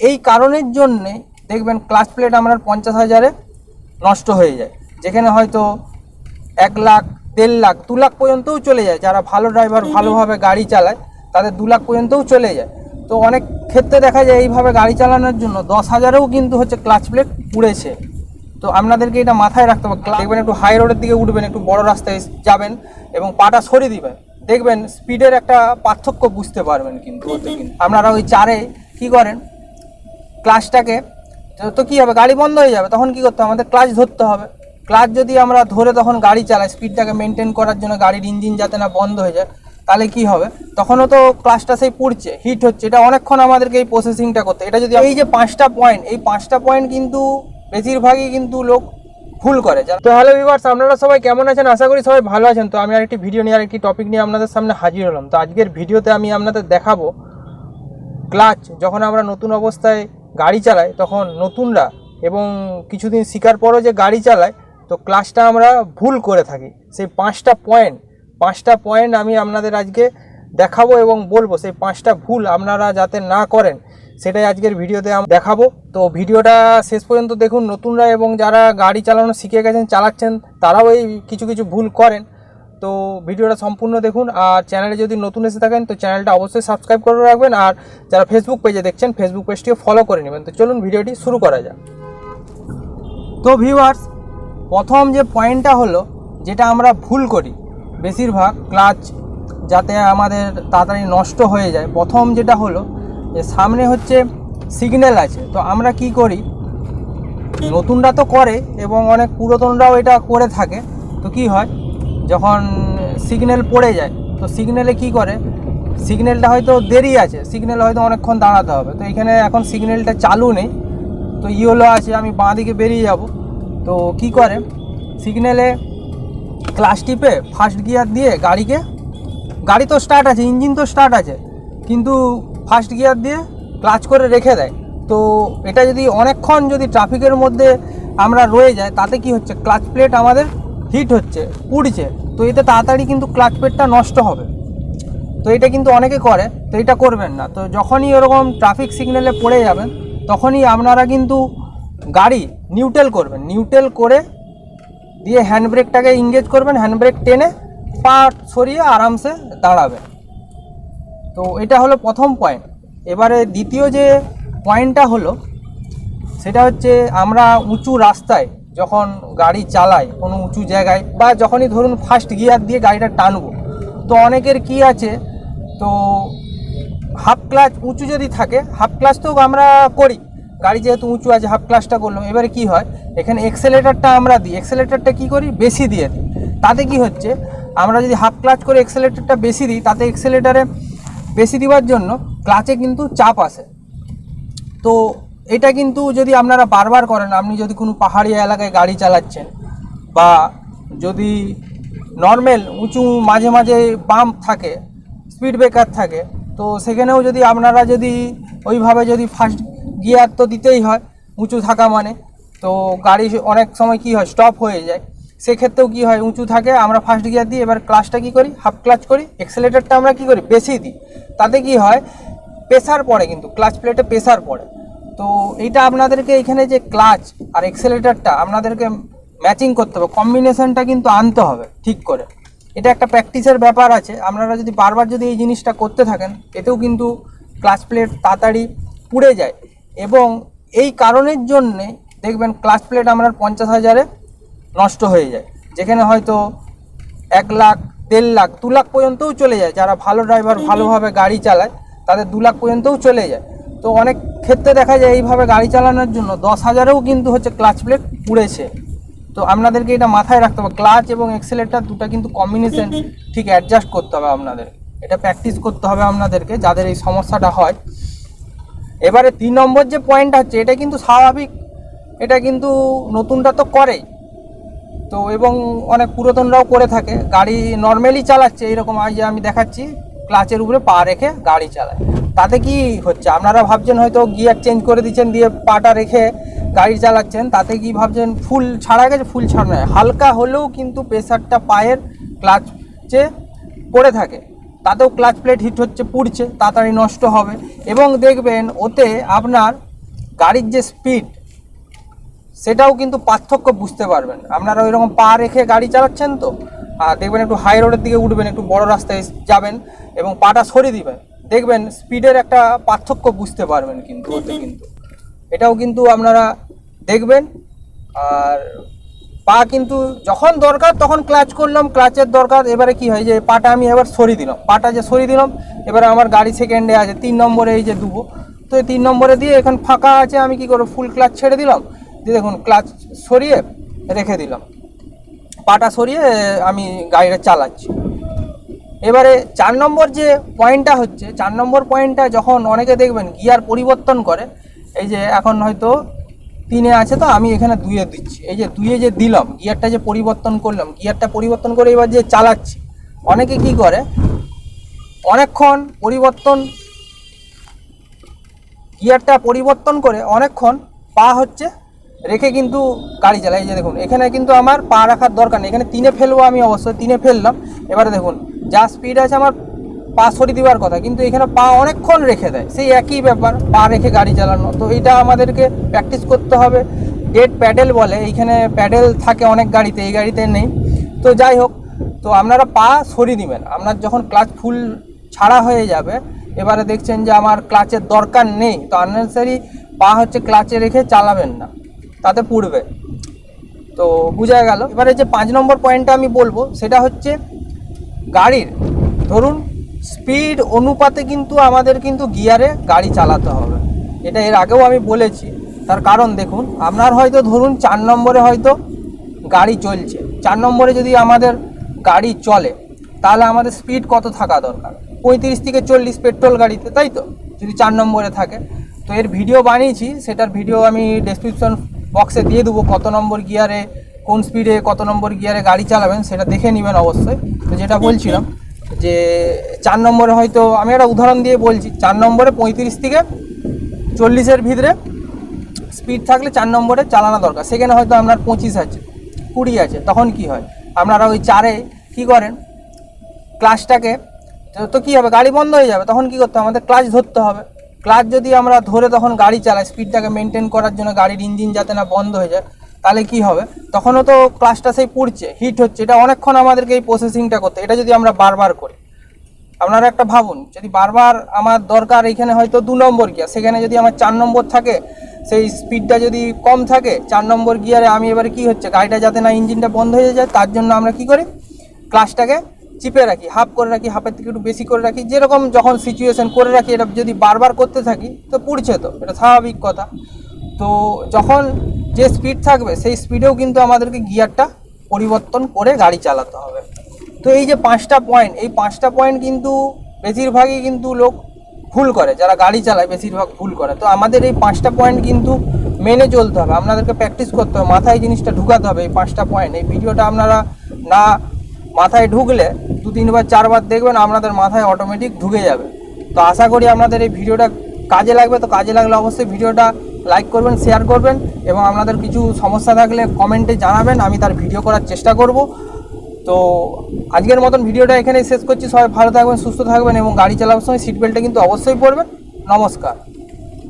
এই কারণের জন্যে দেখবেন ক্লাচ প্লেট আপনার পঞ্চাশ হাজারে নষ্ট হয়ে যায়। যেখানে হয়তো এক লাখ দেড় লাখ দু লাখ পর্যন্তও চলে যায়। যারা ভালো ড্রাইভার ভালোভাবে গাড়ি চালায় তাদের দু লাখ পর্যন্তও চলে যায়। তো অনেক ক্ষেত্রে দেখা যায় এইভাবে গাড়ি চালানোর জন্য দশ হাজারেও কিন্তু হচ্ছে ক্লাচ প্লেট পুড়েছে। তো আপনাদেরকে এটা মাথায় রাখতে হবে। দেখবেন একটু হাই রোডের দিকে উঠবেন একটু বড় রাস্তায় যাবেন এবং পাটা সরিয়ে দিবেন। দেখবেন স্পিডের একটা পার্থক্য বুঝতে পারবেন কিন্তু আপনারা ওই চারে কি করেন? ক্লাচটাকে তো- কী হবে? গাড়ি বন্ধ হয়ে যাবে, তখন কি করতে হবে? আমাদের ক্লাচ ধরতে হবে। ক্লাচ যদি আমরা ধরে তখন গাড়ি চালাই স্পিডটাকে মেনটেন করার জন্য গাড়ির ইঞ্জিন যাতে না বন্ধ হয়ে যায়, তাহলে কি হবে? তখনও তো ক্লাচটা সেই পুড়ছে হিট হচ্ছে। এটা অনেকক্ষণ আমাদেরকে এই প্রসেসিংটা করতে এটা যদি এই যে পাঁচটা পয়েন্ট এই পাঁচটা পয়েন্ট কিন্তু বেশিরভাগই কিন্তু লোক ভুল করে তো হ্যালো ভিউয়ার্স আপনারা সবাই কেমন আছেন? আশা করি সবাই ভালো আছেন। তো আমি আরেকটি ভিডিও নিয়ে আরেকটি টপিক নিয়ে আপনাদের সামনে হাজির হলাম। তো আজকের ভিডিওতে আমি আপনাদের দেখাবো ক্লাচ যখন আমরা নতুন অবস্থায় গাড়ি চালাই তখন নতুনরা এবং কিছুদিন শিকার পরও যে গাড়ি চালায়, তো ক্লাসটা আমরা ভুল করে থাকি। সেই পাঁচটা পয়েন্ট পাঁচটা পয়েন্ট আমি আপনাদের আজকে দেখাবো এবং বলব, সেই পাঁচটা ভুল আপনারা যাতে না করেন, সেটাই আজকের ভিডিওতে আমি দেখাবো। তো ভিডিওটা শেষ পর্যন্ত দেখুন, নতুনরা এবং যারা গাড়ি চালানো শিখে গেছেন, চালাচ্ছেন, তারাও এই কিছু কিছু ভুল করেন। তো ভিডিওটা সম্পূর্ণ দেখুন আর চ্যানেলে যদি নতুন এসে থাকেন, তো চ্যানেলটা অবশ্যই সাবস্ক্রাইব করে রাখবেন আর যারা ফেসবুক পেজে দেখছেন ফেসবুক পেজটিও ফলো করে নেবেন। তো চলুন ভিডিওটি শুরু করা যাক। তো ভিউয়ার্স প্রথম যে পয়েন্টটা হলো, যেটা আমরা ভুল করি, বেশিরভাগ ক্লাচ যাতে আমাদের তাড়াতাড়ি নষ্ট হয়ে যায়। প্রথম যেটা হলো, যে সামনে হচ্ছে সিগন্যাল আছে। তো আমরা কি করি, নতুনরা তো করে এবং অনেক পুরাতনরাও এটা করে থাকে। তো কি হয় যখন সিগন্যাল পড়ে যায়, তো সিগন্যালে কি করে? সিগন্যালটা হয়তো দেরি আছে সিগন্যাল হয়তো অনেকক্ষণ দাঁড়াতে হবে। তো এখানে এখন সিগন্যালটা চালু নেই, তো ইয়েলো আছে, আমি বাঁ দিকে বেরিয়ে যাব। তো কি করে? সিগন্যালে ক্লাস টিপে ফার্স্ট গিয়ার দিয়ে গাড়িকে, গাড়ি তো স্টার্ট আছে ইঞ্জিন তো স্টার্ট আছে, কিন্তু ফার্স্ট গিয়ার দিয়ে ক্লাচ করে রেখে দেয়। তো এটা যদি অনেকক্ষণ যদি ট্রাফিকের মধ্যে আমরা রয়ে যায়, তাতে কি হচ্ছে? ক্লাচ প্লেট আমাদের হিট হচ্ছে, পুড়ছে, তো এতে তাড়াতাড়ি কিন্তু ক্লাচ প্লেটটা নষ্ট হবে। তো এটা কিন্তু অনেকে করে, তো এটা করবেন না। তো যখনই এরকম ট্রাফিক সিগন্যালে পড়ে যাবেন, তখনই আপনারা কিন্তু গাড়ি নিউট্রেল করবেন। নিউট্রেল করে দিয়ে হ্যান্ড ব্রেকটাকে ইংগেজ করবেন হ্যান্ড ব্রেক টেনে পা সরিয়ে আরামসে দাঁড়াবেন। তো এটা হলো প্রথম পয়েন্ট এবারে দ্বিতীয় যে পয়েন্টটা হলো, সেটা হচ্ছে আমরা উঁচু রাস্তায় যখন গাড়ি চালাই কোনো উঁচু জায়গায় বা যখনই ধরুন ফার্স্ট গিয়ার দিয়ে গাড়িটা টানবো, তো অনেকের কি আছে, তো হাফ ক্লাচ উঁচু যদি থাকে হাফ ক্লাচ তো আমরা করি, গাড়ি যেহেতু উঁচু আছে হাফ ক্লাচটা করলাম, এবারে কি হয়, এখানে এক্সেলেটারটা আমরা দিই এক্সেলেটারটা কি করি, বেশি দিয়ে দিই, তাতে কি হচ্ছে, আমরা যদি হাফ ক্লাচ করে এক্সেলেটারটা বেশি দিই, তাতে এক্সেলেটারে বেশি দেওয়ার জন্য ক্লাচে কিন্তু চাপ আসে, তো এটা কিন্তু যদি আপনারা বারবার করেন, আপনি যদি কোনো পাহাড়ি এলাকায় গাড়ি চালাচ্ছেন বা যদি নর্মাল উঁচু মাঝে মাঝে পাম্প থাকে স্পিড ব্রেকার থাকে, তো সেখানেও যদি আপনারা যদি ওইভাবে যদি ফার্স্ট গিয়ার তো দিতেই হয়, উঁচু থাকা মানে তো গাড়ি অনেক সময় কি হয় স্টপ হয়ে যায়। সেক্ষেত্রেও কি হয়, উঁচু থাকে, আমরা ফার্স্ট গিয়ার দিই এবার ক্লাচটা কি করি হাফ ক্লাচ করি এক্সেলেটারটা আমরা কি করি, বেশি দিই। তাতে কি হয় প্রেসার পড়ে কিন্তু ক্লাচ প্লেটে প্রেসার পড়ে। তো এইটা আপনাদেরকে এখানে যে ক্লাচ আর এক্সেলেটারটা আপনাদেরকে ম্যাচিং করতে হবে। কম্বিনেশনটা কিন্তু আনতে হবে ঠিক করে। এটা একটা প্র্যাকটিসের ব্যাপার আছে। আপনারা যদি বারবার যদি এই জিনিসটা করতে থাকেন এতেও কিন্তু ক্লাচ প্লেট তাড়াতাড়ি পুড়ে যায়। এবং এই কারণের জন্যে দেখবেন ক্লাচ প্লেট আপনার পঞ্চাশ হাজারে নষ্ট হয়ে যায়। যেখানে হয়তো এক লাখ দেড় লাখ দু লাখ পর্যন্তও চলে যায়। যারা ভালো ড্রাইভার ভালোভাবে গাড়ি চালায় তাদের দু লাখ পর্যন্তও চলে যায়। তো অনেক ক্ষেত্রে দেখা যায় এইভাবে গাড়ি চালানোর জন্য দশ হাজারেও কিন্তু হচ্ছে ক্লাচ প্লেট পুড়েছে। তো আপনাদেরকে এটা মাথায় রাখতে হবে। ক্লাচ এবং এক্সেলেটার দুটো কিন্তু কম্বিনেশন ঠিক অ্যাডজাস্ট করতে হবে আপনাদের। এটা প্র্যাকটিস করতে হবে আপনাদেরকে যাদের এই সমস্যাটা হয়। এবারে তিন নম্বর যে পয়েন্টটা হচ্ছে এটা কিন্তু স্বাভাবিক। এটা কিন্তু নতুনটা তো করেই তো এবং অনেক পুরাতনরাও করে থাকে। গাড়ি নর্মালি চালাচ্ছে এরকম আজ আমি দেখাচ্ছি, ক্লাচের উপরে পা রেখে গাড়ি চালায়। তাতে কি হচ্ছে? আপনারা ভাবছেন হয়তো গিয়ার চেঞ্জ করে দিচ্ছেন, দিয়ে পাটা রেখে গাড়ি চালাচ্ছেন, তাতে কি ভাবছেন ফুল ছাড়া গেছে? ফুল ছাড়া নয়, হালকা হলেও কিন্তু প্রেশারটা পায়ের ক্লাচে পড়ে থাকে। তাতেও ক্লাচ প্লেট হিট হচ্ছে, পুড়ছে, তাড়াতাড়ি নষ্ট হবে। এবং দেখবেন ওতে আপনার গাড়ির যে স্পিড সেটাও কিন্তু পার্থক্য বুঝতে পারবেন। আপনারা ওই রকম পা রেখে গাড়ি চালাচ্ছেন তো, আর দেখবেন একটু হাই রোডের দিকে উঠবেন, একটু বড় রাস্তায় যাবেন এবং পাটা সরিয়ে দিবেন। দেখবেন স্পিডের একটা পার্থক্য বুঝতে পারবেন কিন্তু ওতে কিন্তু। এটাও কিন্তু আপনারা দেখবেন। আর পা কিন্তু যখন দরকার তখন ক্লাচ করলাম ক্লাচের দরকার। এবারে কি হয় যে পাটা আমি এবার সরিয়ে দিলাম। পাটা যে সরিয়ে দিলাম এবারে আমার গাড়ি সেকেন্ডে আছে। তিন নম্বরে এই যে দুবো তো এই তিন নম্বরে দিয়ে এখন ফাঁকা আছে আমি কি করব? ফুল ক্লাচ ছেড়ে দিলাম। দিয়ে দেখুন ক্লাচ সরিয়ে রেখে দিলাম। পাটা সরিয়ে আমি গাড়িটা চালাচ্ছি। এবারে চার নম্বর যে পয়েন্টটা হচ্ছে, চার নম্বর পয়েন্টটা যখন অনেকে দেখবেন গিয়ার পরিবর্তন করে, এই যে এখন হয়তো তিনে আছে তো আমি এখানে দুইয়ে দিচ্ছি। এই যে দুইয়ে যে দিলাম, গিয়ারটা যে পরিবর্তন করলাম, গিয়ারটা পরিবর্তন করে এবার যে চালাচ্ছি, অনেকে কি করে? অনেকক্ষণ পরিবর্তন, গিয়ারটা পরিবর্তন করে অনেকক্ষণ পা হচ্ছে রেখে কিন্তু গাড়ি চালাই। এই যে দেখুন, এখানে কিন্তু আমার পা রাখার দরকার নেই। এখানে তিনে ফেলব আমি অবশ্যই, তিনে ফেললাম। এবারে দেখুন যা স্পিড আছে আমার পা সরিয়ে দেওয়ার কথা, কিন্তু এখানে পা অনেকক্ষণ রেখে দেয়। সেই একই ব্যাপার, পা রেখে গাড়ি চালানো। তো এটা আমাদেরকে প্র্যাকটিস করতে হবে। ডেড প্যাডেল বলে, এইখানে প্যাডেল থাকে অনেক গাড়িতে, এই গাড়িতে নেই। তো যাই হোক, তো আপনারা পা সরিয়ে দিবেন আপনার যখন ক্লাচ ফুল ছাড়া হয়ে যাবে, এবারে দেখছেন যে আমার ক্লাচের দরকার নেই। তো আননেসারি পা হচ্ছে ক্লাচে রেখে চালাবেন না, তাতে পুড়বে। তো বোঝা গেল। এবারে যে পাঁচ নম্বর পয়েন্টটা আমি বলব, সেটা হচ্ছে গাড়ির। ধরুন স্পিড অনুপাতে কিন্তু আমাদের কিন্তু গিয়ারে গাড়ি চালাতে হবে। এটা এর আগেও আমি বলেছি। তার কারণ দেখুন, আপনার হয়তো ধরুন চার নম্বরে হয়তো গাড়ি চলছে। চার নম্বরে যদি আমাদের গাড়ি চলে, তাহলে আমাদের স্পিড কত থাকা দরকার? পঁয়ত্রিশ থেকে চল্লিশ পেট্রোল গাড়িতে, তাই তো? যদি চার নম্বরে থাকে। তো এর ভিডিও বানিয়েছি, সেটার ভিডিও আমি ডেসক্রিপশন বক্সে দিয়ে দেবো কত নম্বর গিয়ারে কোন স্পিডে কত নম্বর গিয়ারে গাড়ি চালাবেন সেটা দেখে নেবেন অবশ্যই। তো যেটা বলছিলাম যে চার নম্বরে হয়তো আমি একটা উদাহরণ দিয়ে বলছি, চার নম্বরে পঁয়ত্রিশ থেকে চল্লিশের ভিতরে স্পিড থাকলে চার নম্বরে চালানো দরকার। সেখানে হয়তো আপনার পঁচিশ আছে, কুড়ি আছে, তখন কি হয়? আপনারা ওই চারে কি করেন? ক্লাচটাকে তো- তো কী হবে? গাড়ি বন্ধ হয়ে যাবে, তখন কি করতে হবে? আমাদের ক্লাচ ধরতে হবে। ক্লাচ যদি আমরা ধরে তখন গাড়ি চালাই স্পিডটাকে মেনটেন করার জন্য গাড়ির ইঞ্জিন যাতে না বন্ধ হয়ে যায় তাহলে কি হবে? তখনও তো ক্লাসটা সেই পুড়ছে হিট হচ্ছে, এটা অনেকক্ষণ আমাদেরকে এই প্রসেসিংটা করতে, এটা যদি আমরা বারবার করি। আপনারা একটা ভাবুন, যদি বারবার আমার দরকার এখানে হয়তো দু নম্বর গিয়ার সেখানে যদি আমার চার নম্বর থাকে, সেই স্পিডটা যদি কম থাকে, চার নম্বর গিয়ারে আমি এবারে কি হচ্ছে, গাড়িটা যাতে না ইঞ্জিনটা বন্ধ হয়ে যায়, তার জন্য আমরা কি করি? ক্লাসটাকে চিপে রাখি হাফ করে রাখি হাফের থেকে একটু বেশি করে রাখি, যেরকম যখন সিচুয়েশন করে রাখি, এটা যদি বারবার করতে থাকি, তো পুড়ছে তো, এটা স্বাভাবিক কথা। তো যখন যে স্পিড থাকবে, সেই স্পিডেও কিন্তু আমাদেরকে গিয়ারটা পরিবর্তন করে গাড়ি চালাতে হবে। তো এই যে পাঁচটা পয়েন্ট এই পাঁচটা পয়েন্ট কিন্তু বেশিরভাগই কিন্তু লোক ভুল করে, যারা গাড়ি চালায় বেশিরভাগ ভুল করে। তো আমাদের এই পাঁচটা পয়েন্ট কিন্তু মেনে চলতে হবে, আপনাদেরকে প্র্যাকটিস করতে হবে, মাথায় জিনিসটা ঢুকাতে হবে এই পাঁচটা পয়েন্ট এই ভিডিওটা আপনারা না মাথায় ঢুকলে দু, তিনবার, চারবার দেখবেন আপনাদের মাথায় অটোমেটিক ঢুকে যাবে। তো আশা করি আপনাদের এই ভিডিওটা কাজে লাগবে, তো কাজে লাগলে অবশ্যই ভিডিওটা লাইক করবেন শেয়ার করবেন এবং আপনাদের কিছু সমস্যা থাকলে কমেন্টে জানাবেন, আমি তার ভিডিও করার চেষ্টা করব। তো আজকের মতন ভিডিওটা এখানেই শেষ করছি। সবাই ভালো থাকবেন, সুস্থ থাকবেন এবং গাড়ি চালাবার সময় সিট বেল্টটা কিন্তু অবশ্যই পরবেন। নমস্কার।